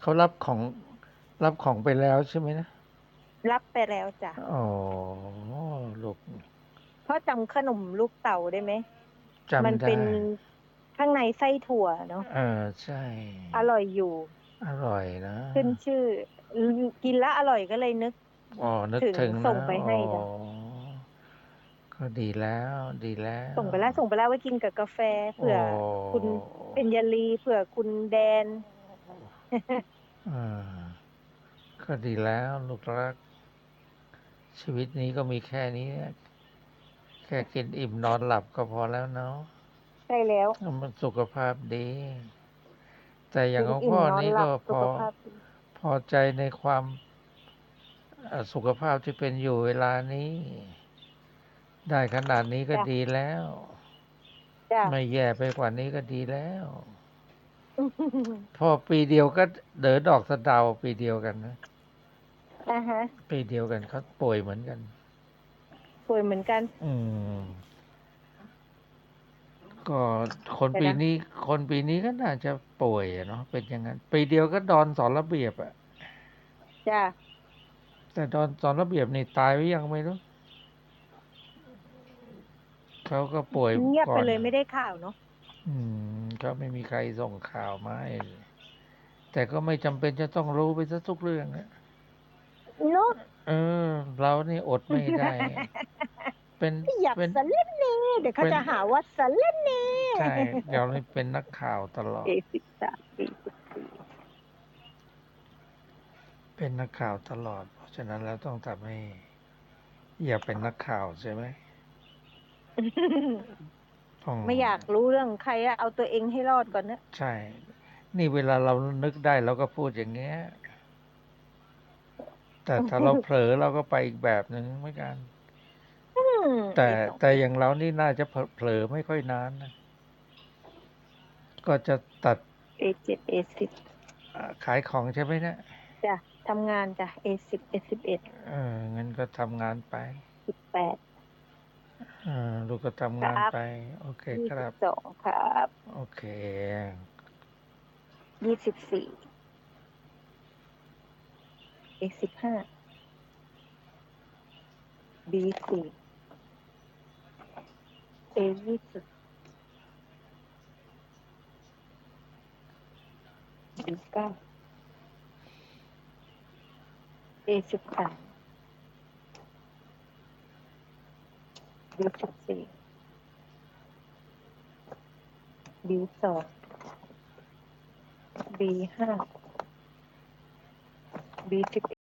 เขารับของรับของไปแล้วใช่ไหมนะ รับไปแล้วจ้ะ อ๋อลูกพ่อจำขนมลูกเต่าได้ไหมจำมันได้เป็นข้างในไส้ถั่วเนาะเออใช่ อร่อยอยู่ อร่อยนะ ขึ้นชื่อ กินแล้วอร่อยก็เลยนึกอ๋อนึกถึงถึงส่งนะไปให้อ๋จ้ะอก็ดีแล้วดีแล้ว ส่งไปแล้วส่งไปแล้วไว้กินกับกาแฟเผื่อโคุณเป็นยาลีเผื่อคุณแดนอ่า ก็ดีแล้วลูกรัก ชีวิตนี้ก็มีแค่นี้ แค่กินอิ่มนอนหลับก็พอแล้วเนาะใช่แล้ว มันสุขภาพดี แต่อย่างของกินพ่อมนี่หลัก็บพสุอขภาพดีพอใจในความเอ่อสุขภาพที่เป็นอยู่เวลานี้ ได้ขนาดนี้ก็ดีแล้วจ้ะไม่แย่ไปกว่านี้ก็ดีแล้ว พอปีเดียวก็เดอดอกสะเดาปีเดียวกันนะอ่าฮะปีเดียวกันเขาป่วยเหมือนกัน ป่วยเหมือนกัน อืมก็คนแต่นะปีนี้ คนปีนี้ก็น่าจะป่วยอะเนาะเป็นอย่างนั้น ปีเดียวก็ดอนสอนระเบียบอะจ้ะแต่ดอนสอนระเบียบนี่ตายไว้ยังไม่รู้เขาก็ป่วยเงียบก่อไปนเลยไม่ได้ข่าวเนาะอืม ก็ไม่มีใครส่งข่าวมาให้แต่ก็ไม่จำเป็นจะต้องรู้ไปซะทุกเรื่องนะเนาะเออ เรานี่อดไม่ได้ เป็นอยากเป็นสเล่นเน่เดี๋ยวเขาเป็นจะหาว่าสเล่นเน่ใช่เรานี่เป็นนักข่าวตลอดเอสิบสามปีสิบสี่เป็นนักข่าวตลอด เพราะฉะนั้นเราต้องทำให้ อย่าเป็นนักข่าวใช่ไหมต้อง ไม่อยากรู้เรื่องใครอะเอาตัวเองให้รอดก่อนนะใช่ นี่เวลาเรานึกได้เราก็พูดอย่างเงี้ย แต่ถ้าเราเผลอเราก็ไปอีกแบบหนึ่งเหมือนกันอืมแต่ไม่ต้องแต่อย่างเรานี่น่าจะเผลอเผลอไม่ค่อยนานนะก็จะตัดเอเจ็ดเอสิบอ่าขายของใช่ไหมเนะจ้ะทำงานจ้ะเอสิบเอสิบเอ็ดเอองั้นก็ทำงานไปสิบแปดเออ ลูกก็ทำงานครับไป โอเคยี่คสิรับบสองครับ โอเคยี่สิบสี่เอสิบห้าบีสี่เอยี่สิบบีเก้าเอสิบสาม บีสิบสี่บีสองบีห้าบีสิบ